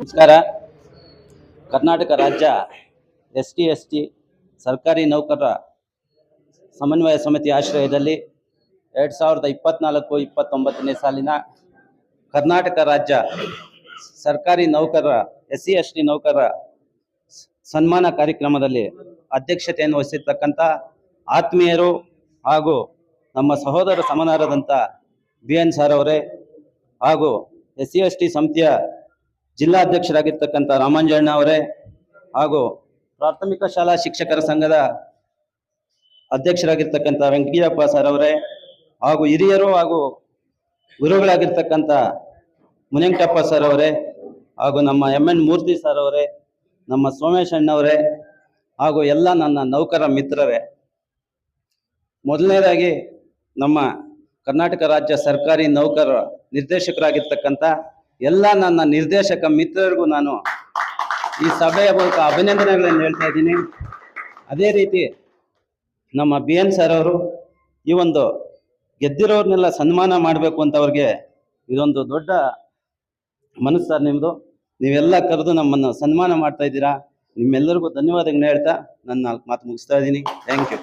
ನಮಸ್ಕಾರ. ಕರ್ನಾಟಕ ರಾಜ್ಯ S T S T ಸರ್ಕಾರಿ ನೌಕರರ ಸಮನ್ವಯ ಸಮಿತಿ ಆಶ್ರಯದಲ್ಲಿ ಎರಡು ಸಾವಿರದ ಇಪ್ಪತ್ನಾಲ್ಕು, ಇಪ್ಪತ್ತೊಂಬತ್ತನೇ ಸಾಲಿನ ಕರ್ನಾಟಕ ರಾಜ್ಯ ಸರ್ಕಾರಿ ನೌಕರರ ಎಸ್ ಸಿ ಎಸ್ ಟಿ ನೌಕರರ ಸನ್ಮಾನ ಕಾರ್ಯಕ್ರಮದಲ್ಲಿ ಅಧ್ಯಕ್ಷತೆಯನ್ನು ವಹಿಸಿರ್ತಕ್ಕಂಥ ಆತ್ಮೀಯರು ಹಾಗೂ ನಮ್ಮ ಸಹೋದರ ಸಮನಾರದಂಥ ಬಿ ಎನ್ ಸರ್ ಅವರೇ ಹಾಗೂ ಎಸ್ ಸಿ ಎಸ್ ಟಿ ಸಮಿತಿಯ ಜಿಲ್ಲಾಧ್ಯಕ್ಷರಾಗಿರ್ತಕ್ಕಂಥ ರಾಮಾಂಜಣ್ಣ ಅವರೇ ಹಾಗೂ ಪ್ರಾಥಮಿಕ ಶಾಲಾ ಶಿಕ್ಷಕರ ಸಂಘದ ಅಧ್ಯಕ್ಷರಾಗಿರ್ತಕ್ಕಂಥ ವೆಂಕಟಪ್ಪ ಸರ್ ಅವರೇ ಹಾಗೂ ಹಿರಿಯರು ಹಾಗೂ ಗುರುಗಳಾಗಿರ್ತಕ್ಕಂಥ ಮುನಿಂಕಪ್ಪ ಸರ್ ಅವರೇ ಹಾಗೂ ನಮ್ಮ ಎಂ ಎನ್ ಮೂರ್ತಿ ಸರ್ ಅವರೇ, ನಮ್ಮ ಸೋಮೇಶ್ ಅಣ್ಣವರೇ ಹಾಗೂ ಎಲ್ಲ ನನ್ನ ನೌಕರ ಮಿತ್ರರೇ. ಮೊದಲನೇದಾಗಿ ನಮ್ಮ ಕರ್ನಾಟಕ ರಾಜ್ಯ ಸರ್ಕಾರಿ ನೌಕರ ನಿರ್ದೇಶಕರಾಗಿರ್ತಕ್ಕಂಥ ಎಲ್ಲ ನನ್ನ ನಿರ್ದೇಶಕ ಮಿತ್ರರಿಗೂ ನಾನು ಈ ಸಭೆಯ ಮೂಲಕ ಅಭಿನಂದನೆಗಳನ್ನು ಹೇಳ್ತಾ ಇದ್ದೀನಿ. ಅದೇ ರೀತಿ ನಮ್ಮ ಬಿ ಎನ್ ಸರ್ ಅವರು ಈ ಒಂದು ಗೆದ್ದಿರೋರ್ನೆಲ್ಲ ಸನ್ಮಾನ ಮಾಡಬೇಕು ಅಂತ ಅವ್ರಿಗೆ ಇದೊಂದು ದೊಡ್ಡ ಮನಸ್ಸು ಸರ್ ನಿಮ್ಮದು ನೀವೆಲ್ಲ ಕರೆದು ನಮ್ಮನ್ನು ಸನ್ಮಾನ ಮಾಡ್ತಾ ಇದ್ದೀರಾ. ನಿಮ್ಮೆಲ್ಲರಿಗೂ ಧನ್ಯವಾದಗಳನ್ನ ಹೇಳ್ತಾ ನನ್ನ ನಾಲ್ಕು ಮಾತು ಮುಗಿಸ್ತಾ ಇದ್ದೀನಿ. Thank you.